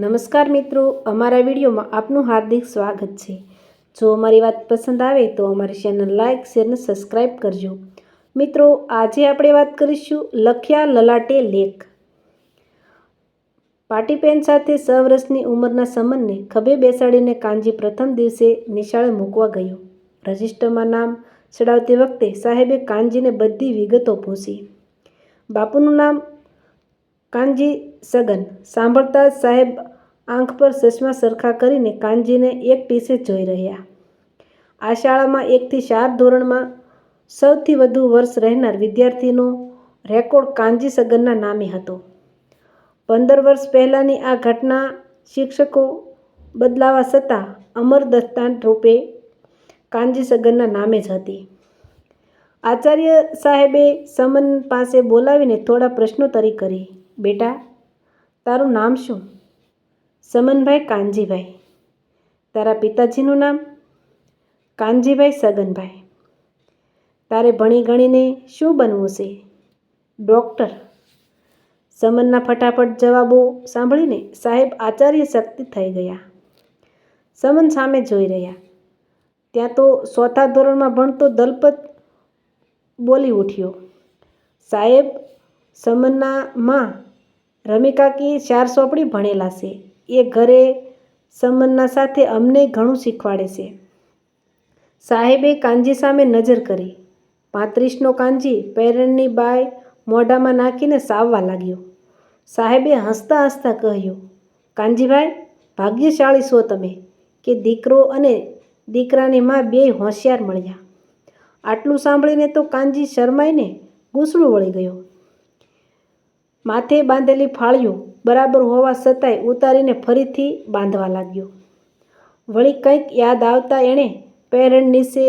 નમસ્કાર મિત્રો, અમારા વિડીયોમાં આપનું હાર્દિક સ્વાગત છે. જો અમારી વાત પસંદ આવે તો અમારી ચેનલ લાઇક, શેર અને કરજો. મિત્રો, આજે આપણે વાત કરીશું લખ્યા લલાટે લેખ. પાટીપેન સાથે સ વર્ષની ઉંમરના સમનને ખભે બેસાડીને કાનજી પ્રથમ દિવસે નિશાળે મૂકવા ગયો. રજિસ્ટરમાં નામ ચડાવતી વખતે સાહેબે કાનજીને બધી વિગતો પૂછી. બાપુનું નામ કાનજી સગન સાંભળતા સાહેબ આંખ પર ચશ્મા સરખા કરીને કાનજીને એક ટીસે જોઈ રહ્યા. આ શાળામાં એકથી ચાર ધોરણમાં સૌથી વધુ વર્ષ રહેનાર વિદ્યાર્થીનો રેકોર્ડ કાનજી સગનના નામે હતો. પંદર વર્ષ પહેલાંની આ ઘટના શિક્ષકો બદલાવા છતાં અમર દસ્તાન રૂપે કાનજી સગનના નામે જ હતી. આચાર્ય સાહેબે સમન પાસે બોલાવીને થોડા પ્રશ્નોત્તરી કરી. બેટા, તારું નામ શું? સમનભાઈ કાનજીભાઈ. તારા પિતાજીનું નામ? કાનજીભાઈ સગનભાઈ. તારે ભણી ગણીને શું બનવું છે? ડૉક્ટર. સમનના ફટાફટ જવાબો સાંભળીને સાહેબ આચાર્ય શક્તિ થઈ ગયા. સમન સામે જોઈ રહ્યા. ત્યાં તો ચોથા ધોરણમાં ભણતો દલપત બોલી ઉઠ્યો. સાહેબ, સમનના માં રમિકાકી ચાર ચોપડી ભણેલા છે. એ ઘરે સંબંધના સાથે અમને ઘણું શીખવાડે છે. સાહેબે કાનજી સામે નજર કરી. પાંત્રીસનો કાનજી પેરણની બાય મોઢામાં નાખીને સાવવા લાગ્યો. સાહેબે હસતા હસતા કહ્યું, કાનજીભાઈ, ભાગ્યશાળી છો તમે કે દીકરો અને દીકરાની માં બેય હોશિયાર મળ્યા. આટલું સાંભળીને તો કાનજી શરમાઈને ગૂંસળું વળી ગયો. માથે બાંધેલી ફાળિયું બરાબર હોવા છતાંય ઉતારીને ફરીથી બાંધવા લાગ્યો. વળી કંઈક યાદ આવતા એણે પહેરણ નીચે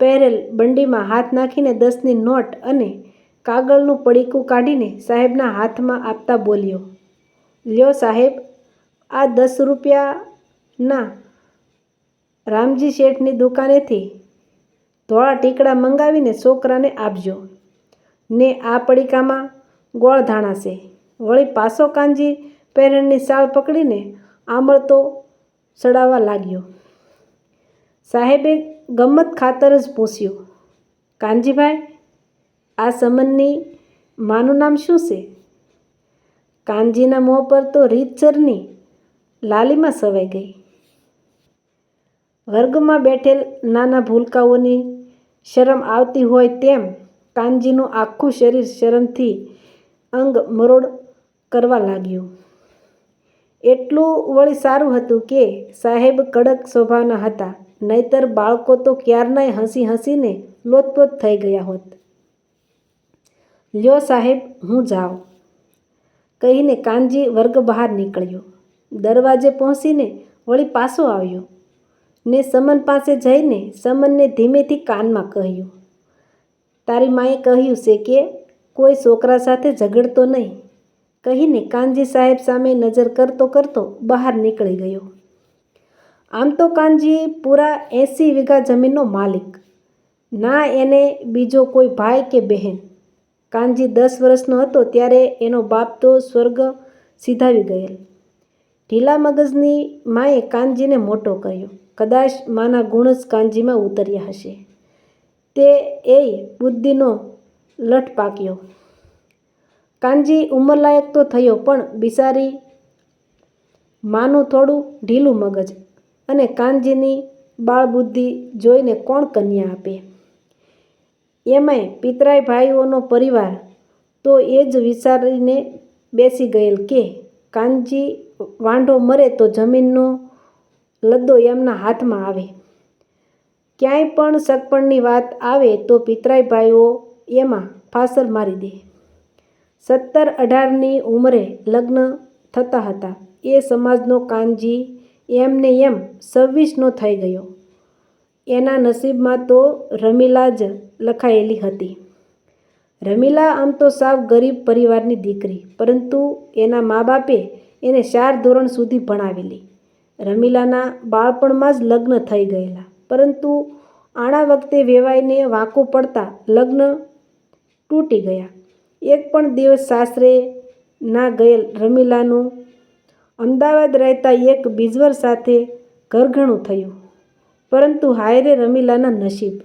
પહેરેલ બંડીમાં હાથ નાખીને દસની નોટ અને કાગળનું પડીકું કાઢીને સાહેબના હાથમાં આપતા બોલ્યો, લ્યો સાહેબ, આ દસ રૂપિયાના રામજી શેઠની દુકાનેથી ધોળા ટીકડા મંગાવીને છોકરાને આપજો. ને આ પડીકામાં ગોળ ધાણા છે. વળી પાછો કાનજી પેરણની શાળ પકડીને આમળતો ચડાવવા લાગ્યો. સાહેબે ગમત ખાતર જ પૂછ્યું કાનજીભાઈ આ સમનની માનું નામ શું છે? કાનજીના મોં પર તો રીતસરની લાલીમાં સવાઈ ગઈ. વર્ગમાં બેઠેલ નાના ભૂલકાઓની શરમ આવતી હોય તેમ કાનજીનું આખું શરીર શરમથી અંગ મરોડ કરવા લાગ્યું. એટલું વળી સારું હતું કે સાહેબ કડક સ્વભાવના હતા, નહીતર બાળકો તો ક્યારનાય હસી હસીને લોતપોત થઈ ગયા હોત. લ્યો સાહેબ, હું જાઉં. કહીને કાનજી વર્ગ બહાર નીકળ્યો. દરવાજે પહોંચીને વળી પાછો આવ્યો. ને સમન પાસે જઈને સમનને ધીમેથી કાનમાં કહ્યું, તારી માએ કહ્યું છે કે કોઈ છોકરા સાથે ઝઘડતો નહીં. કહીને કાનજી સાહેબ સામે નજર કરતો કરતો બહાર નીકળી ગયો. આમ તો કાનજી પૂરા એંસી વીઘા જમીનનો માલિક. ના એને બીજો કોઈ ભાઈ કે બહેન. કાનજી દસ વર્ષનો હતો ત્યારે એનો બાપ તો સ્વર્ગ સીધાવી ગયેલ. ઢીલા મગજની માએ કાનજીને મોટો કર્યો. કદાચ માના ગુણ જ કાનજીમાં ઉતર્યા હશે. તે એ બુદ્ધિનો લઠ પાક્યો. કાનજી ઉંમરલાયક તો થયો, પણ બિસારી માનું થોડું ઢીલું મગજ અને કાનજીની બાળબુદ્ધિ જોઈને કોણ કન્યા આપે? એમાંય પિતરાય ભાઈઓનો પરિવાર તો એ જ વિચારીને બેસી ગયેલ કે કાનજી વાંઢો મરે તો જમીનનો લદ્દો એમના હાથમાં આવે. ક્યાંય પણ સગપણની વાત આવે તો પિતરાય ભાઈઓ એમાં ફાસલ મારી દે. સત્તર અઢારની ઉંમરે લગ્ન થતા હતા. એ સમાજનો કાનજી એમને એમ છવ્વીસનો થઈ ગયો. એના નસીબમાં તો રમીલા જ લખાયેલી હતી. રમીલા આમ તો સાવ ગરીબ પરિવારની દીકરી, પરંતુ એના મા બાપે એને ચાર ધોરણ સુધી ભણાવેલી. રમીલાના બાળપણમાં જ લગ્ન થઈ ગયેલા, પરંતુ આણા વખતે વેવાઈને વાંકું પડતા લગ્ન તૂટી ગયા. એક પણ દિવસ સાસરે ના ગયેલ રમીલાનું અમદાવાદ રહેતા એક બીજવર સાથે ઘરઘણું થયું. પરંતુ હાયરે રમીલાના નસીબ.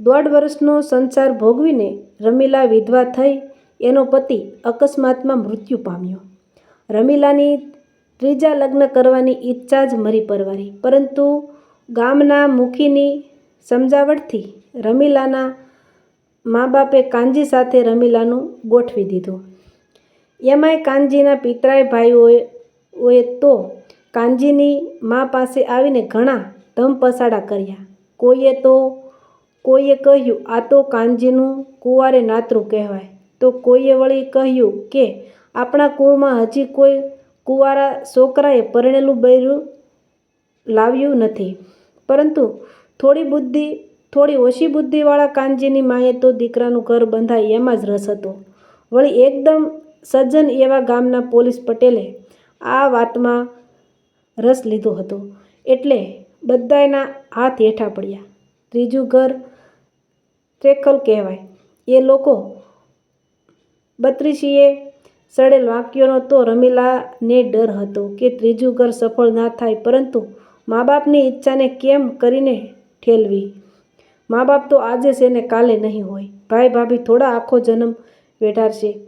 દોઢ વર્ષનો સંસાર ભોગવીને રમીલા વિધવા થઈ એનો પતિ અકસ્માતમાં મૃત્યુ પામ્યો. રમીલાની ત્રીજા લગ્ન કરવાની ઈચ્છા જ મરી પરવારી. પરંતુ ગામના મુખીની સમજાવટથી રમીલાના મા બાપે કાનજી સાથે રમીલાનું ગોઠવી દીધું. એમાંય કાનજીના પિતરાય ભાઈઓએ, ઓએ તો કાનજીની મા પાસે આવીને ઘણા ધમપસાડા કર્યા. કોઈએ તો, કોઈએ કહ્યું, આ તો કાનજીનું કુંવારે નાતરું કહેવાય. તો કોઈએ વળી કહ્યું કે, આપણા કુળમાં હજી કોઈ કુંવારા છોકરાએ પરણેલું બૈરું લાવ્યું નથી. પરંતુ થોડી બુદ્ધિ થોડી ઓછી બુદ્ધિવાળા કાનજીની માએ તો દીકરાનું ઘર બંધાય એમાં જ રસ હતો. વળી એકદમ સજ્જન એવા ગામના પોલીસ પટેલે આ વાતમાં રસ લીધો હતો. એટલે બધાયના હાથ હેઠા પડ્યા. ત્રીજું ઘર ટ્રેકલ કહેવાય. એ લોકો બત્રીસીએ સડેલ વાક્યોનો તો રમીલાને ડર હતો કે ત્રીજું ઘર સફળ ના થાય, પરંતુ મા બાપની ઈચ્છાને કેમ કરીને ઠેલવી? મા બાપ તો આજે છે ને કાલે નહીં હોય. ભાઈ ભાભી થોડા આખો જન્મ વેઠારશે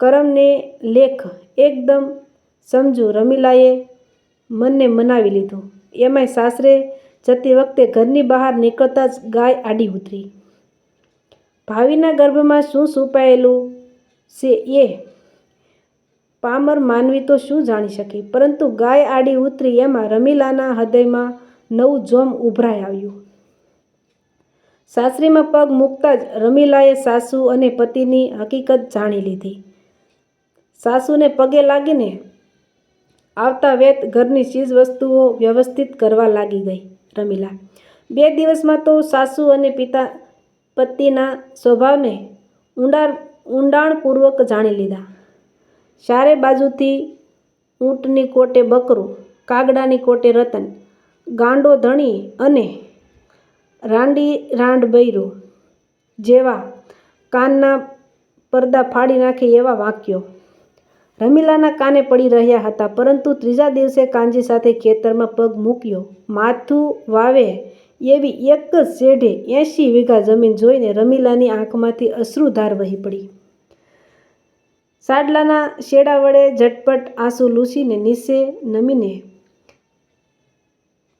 કરમને લેખ એકદમ સમજુ રમીલાએ મનને મનાવી લીધું. એમાંય સાસરે જતી વખતે ઘરની બહાર નીકળતા જ ગાય આડી ઉતરી. ભાવિના ગર્ભમાં શું છુપાયેલું છે એ પામર માનવી તો શું જાણી શકે? પરંતુ ગાય આડી ઉતરી એમાં રમીલાના હૃદયમાં નવું જોમ ઉભરાઈ આવ્યું. સાસરીમાં પગ મૂકતા જ રમીલાએ સાસુ અને પતિની હકીકત જાણી લીધી. સાસુને પગે લાગીને આવતા વેત ઘરની ચીજ વસ્તુઓ વ્યવસ્થિત કરવા લાગી ગઈ રમીલા. બે દિવસમાં તો સાસુ અને પિતા પતિના સ્વભાવને ઊંડા ઊંડાણપૂર્વક જાણી લીધા. ચારે બાજુથી ઊંટની કોટે બકરું, કાગડાની કોટે રતન, ગાંડો ધણી અને રાંડી રાંડ બૈરું, જેવા કાનના પડદા ફાડી નાખે એવા વાક્યો. રમીલાના કાને પડી રહ્યા હતા, પરંતુ ત્રીજા દિવસે કાનજી સાથે ખેતરમાં પગ મૂક્યો. માથું વાવે એવી એક જ શેઢે એંશી વીઘા જમીન જોઈને રમીલાની આંખમાંથી અશ્રુધાર વહી પડી. સાડલાના શેડા વડે ઝટપટ આંસુ લૂસીને નીચે નમીને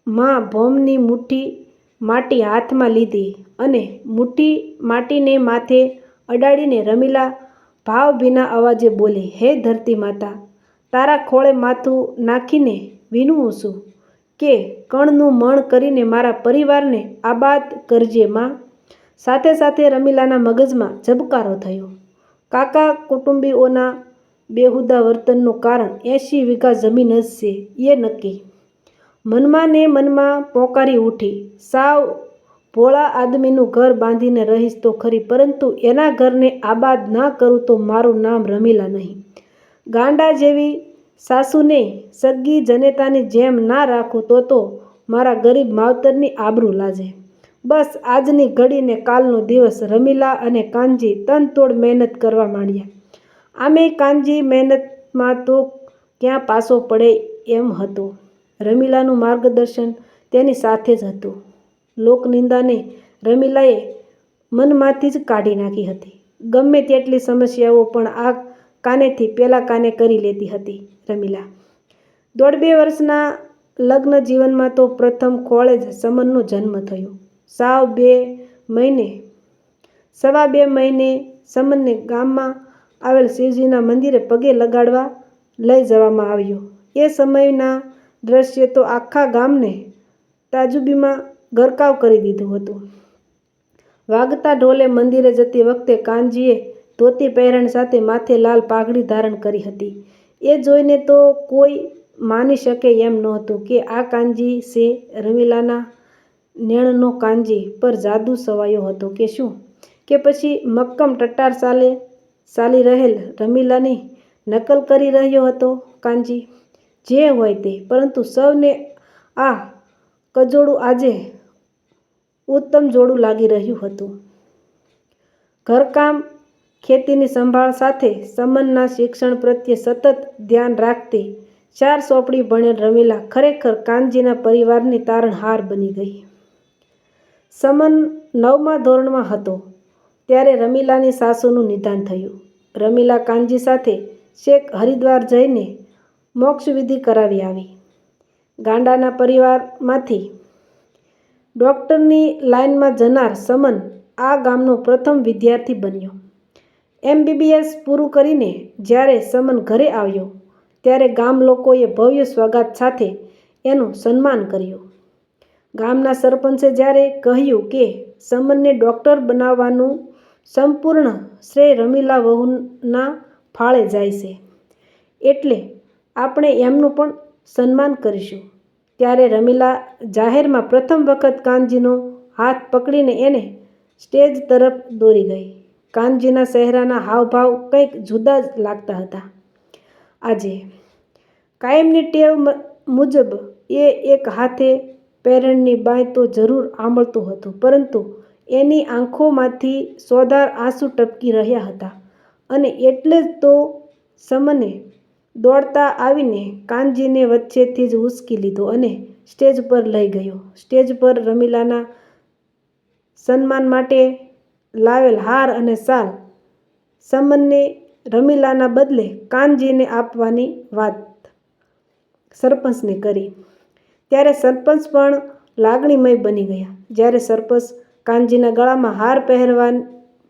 માં ભોમની મુઠ્ઠી માટી હાથમાં લીધી અને મુઠ્ઠી માટીને માથે અડાડીને રમીલા ભાવભીના અવાજે બોલી, હે ધરતી માતા, તારા ખોળે માથું નાખીને વિનવું છું કે કણનું મણ કરીને મારા પરિવારને આબાદ કરજે માં સાથે સાથે રમીલાના મગજમાં ઝબકારો થયો. કાકા કુટુંબીઓના બેહુદા વર્તનનું કારણ એંશી વીઘા જમીન જ છે, એ નક્કી મનમાં ને મનમાં પોકારી ઉઠી. સાવ ભોળા આદમીનું ઘર બાંધીને રહીશ તો ખરી, પરંતુ એના ઘરને આબાદ ના કરું તો મારું નામ રમીલા નહીં. ગાંડા જેવી સાસુને સગી જનેતાની જેમ ના રાખું તો તો મારા ગરીબ માવતરની આબરૂ લાજે. બસ આજની ઘડીને કાલનો દિવસ રમીલા અને કાનજી તનતોડ મહેનત કરવા માંડ્યા. આમે કાનજી મહેનતમાં તો ક્યાં પાસો પડે એમ હતો. રમીલાનું માર્ગદર્શન તેની સાથે જ હતું. લોકનિંદાને રમીલાએ મનમાંથી જ કાઢી નાખી હતી. ગમે તેટલી સમસ્યાઓ પણ આ કાનેથી પેલા કાને કરી લેતી હતી રમીલા. દોઢ બે વર્ષના લગ્ન જીવનમાં તો પ્રથમ ખોળે જ સમનનો જન્મ થયો. સાવ બે મહિને, સવા બે મહિને સમનને ગામમાં આવેલ શિવજીના મંદિરે પગે લગાડવા લઈ જવામાં આવ્યો. એ સમયના દ્રશ્ય તો આખા ગામને તાજુબીમાં ગરકાવ કરી દીધું હતું. વાગતા ઢોલે મંદિરે જતી વખતે કાનજીએ ધોતી પહેરણ સાથે માથે લાલ પાઘડી ધારણ કરી હતી. એ જોઈને તો કોઈ માની શકે એમ નહોતું કે આ કાનજી છે રમીલાના નેણનો કાનજી પર જાદુ સવાયો હતો કે શું? કે પછી મક્કમ ટટ્ટાર સાલે ચાલી રહેલ રમીલાની નકલ કરી રહ્યો હતો કાનજી? જે હોય તે. પરંતુ સૌને આ કજોડું આજે ઉત્તમ જોડું લાગી રહ્યું હતું. ઘરકામ, ખેતીની સંભાળ સાથે સમનના શિક્ષણ પ્રત્યે સતત ધ્યાન રાખતી ચાર સોપડી ભણેલ રમીલા ખરેખર કાનજીના પરિવારની તારણહાર બની ગઈ. સમન નવમા ધોરણમાં હતો, ત્યારે રમીલાની સાસુનું નિદાન થયું. રમીલા કાનજી સાથે શેખ હરિદ્વાર જઈને મોક્ષવિધિ કરાવી આવી. ગાંડાના પરિવારમાંથી ડૉક્ટરની લાઇનમાં જનાર સમન આ ગામનો પ્રથમ વિદ્યાર્થી બન્યો. એમબીબીએસ પૂરું કરીને જ્યારે સમન ઘરે આવ્યો, ત્યારે ગામ લોકોએ ભવ્ય સ્વાગત સાથે એનું સન્માન કર્યું. ગામના સરપંચે જ્યારે કહ્યું કે સમનને ડૉક્ટર બનાવવાનું સંપૂર્ણ શ્રેય રમીલા વહુના ફાળે જાય છે, એટલે આપણે એમનું પણ સન્માન કરીશું. ત્યારે રમીલા જાહેરમાં પ્રથમ વખત કાનજીનો હાથ પકડીને એને સ્ટેજ તરફ દોરી ગઈ. કાનજીના ચહેરાના હાવભાવ કંઈક જુદા જ લાગતા હતા. આજે કાયમની ટેવ મુજબ એ એક હાથે પેરણની બાંય તો જરૂર આંબળતું હતું, પરંતુ એની આંખોમાંથી સોધાર આંસુ ટપકી રહ્યા હતા. અને એટલે જ તો સમને દોડતા આવીને કાનજીને વચ્ચેથી જ ઉસકી લીધો અને સ્ટેજ પર લઈ ગયો. સ્ટેજ પર રમીલાના સન્માન માટે લાવેલ હાર અને શાલ સમનને રમીલાના બદલે કાનજીને આપવાની વાત સરપંચને કરી. ત્યારે સરપંચ પણ લાગણીમય બની ગયા. જ્યારે સરપંચ કાનજીના ગળામાં હાર પહેરવા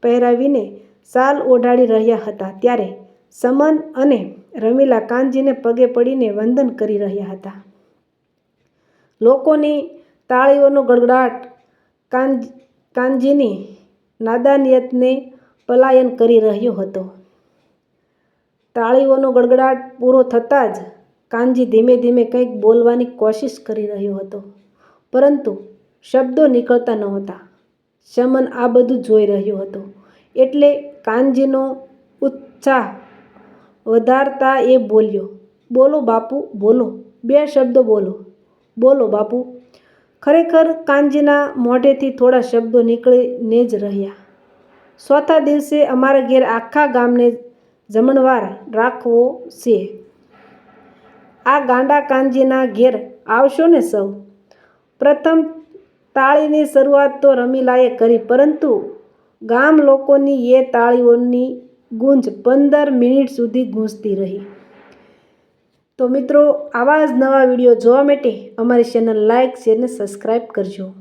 પહેરાવીને શાલ ઓઢાડી રહ્યા હતા, ત્યારે સમન અને રમીલા કાનજીને પગે પડીને વંદન કરી રહ્યા હતા. લોકોની તાળીઓનો ગડગડાટ કાન, કાનજીની નાદાનિયતને પલાયન કરી રહ્યો હતો. તાળીઓનો ગડગડાટ પૂરો થતાં જ કાનજી ધીમે ધીમે કંઈક બોલવાની કોશિશ કરી રહ્યો હતો. પરંતુ શબ્દો નીકળતા નહોતા. શમન આ બધું જોઈ રહ્યો હતો. એટલે કાનજીનો ઉત્સાહ વધારતા એ બોલ્યો, બોલો બાપુ, બોલો, બે શબ્દો બોલો. બોલો બાપુ. ખરેખર કાનજીના મોઢેથી થોડા શબ્દો નીકળીને જ રહ્યા. ચોથા દિવસે અમારા ઘેર આખા ગામને જમણવાર રાખવો છે. આ ગાંડા કાનજીના ઘેર આવશો ને સૌ? પ્રથમ તાળીની શરૂઆત તો રમીલાએ કરી, પરંતુ ગામ લોકોની એ તાળીઓની ગુંજ પંદર મિનિટ સુધી ગૂંજતી રહી. તો મિત્રો, આવા જ નવા વીડિયો જોવા માટે અમારી ચેનલ લાઇક શેર અને સબસ્ક્રાઈબ કરજો.